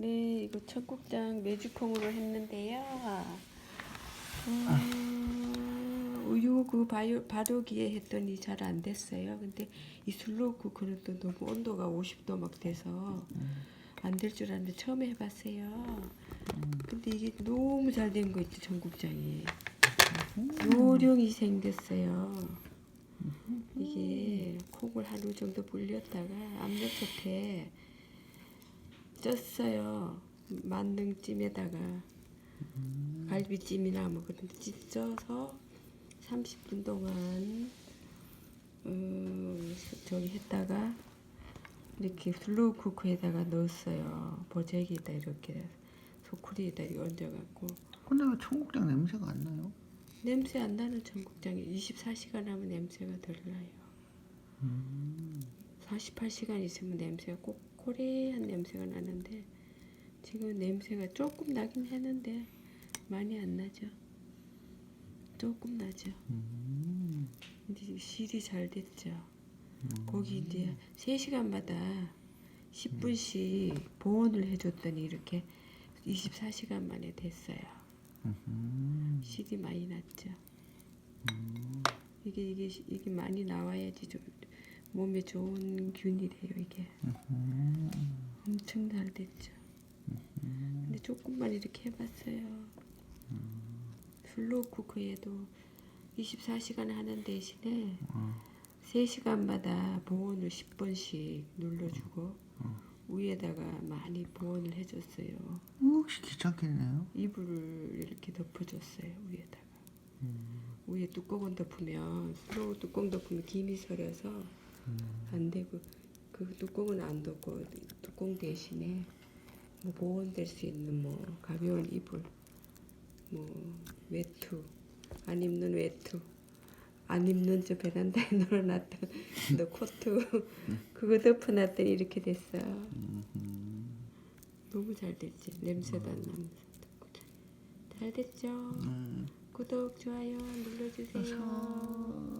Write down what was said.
네, 이거 청국장 메주콩으로 했는데요. 음, 우유 그 바요, 바르기에 했더니 잘 안 됐어요. 근데 이 슬로우 쿠크는 또 너무 온도가 50도 막 돼서 안 될 줄 알았는데 처음 해봤어요. 근데 이게 너무 잘 된 거 있죠, 청국장이. 요령이 생겼어요. 이게 콩을 하루 정도 불렸다가 압력솥에 쪘어요. 만능찜에다가 갈비찜이나 뭐 그런 데 찢어서 30분 동안 음, 저기 했다가 이렇게 슬로우 쿠커에다가 넣었어요. 보자기에다 이렇게 소쿠리에다 얹어갖고 근데 왜 청국장 냄새가 안 나요? 냄새 안 나는 청국장이 24시간 하면 냄새가 덜 나요. 48시간 있으면 냄새가 꼬 꼬리한 냄새가 나는데 지금 냄새가 조금 나긴 했는데 많이 안 나죠. 조금 나죠. 근데 실이 잘 됐죠. 거기 이제 3시간마다 10분씩 보온을 해줬더니 이렇게 24시간 만에 됐어요. 실이 많이 났죠. 이게 이게 시- 이게 많이 나와야지 좀 몸에 좋은 균이래요 이게. 엄청 잘 됐죠. 근데 조금만 이렇게 해봤어요. 슬로우 쿠커에도 24시간 하는 대신에 3시간마다 보온을 10번씩 눌러주고 위에다가 많이 보온을 해줬어요. 혹시 귀찮겠네요? 이불을 이렇게 덮어줬어요 위에다가 위에 뚜껑을 덮으면 슬로우 뚜껑 덮으면 김이 서려서 안 되고 그 뚜껑은 안 덮고 뚜껑 대신에 뭐 보온될 수 있는 뭐 가벼운 이불 뭐 외투 안 입는 외투 안 입는 저 베란다에 널어놨던 너 코트 그거 덮어놨더니 이렇게 됐어 너무 잘 됐지 냄새도 안 나면서. 잘 됐죠? 구독 좋아요 눌러주세요.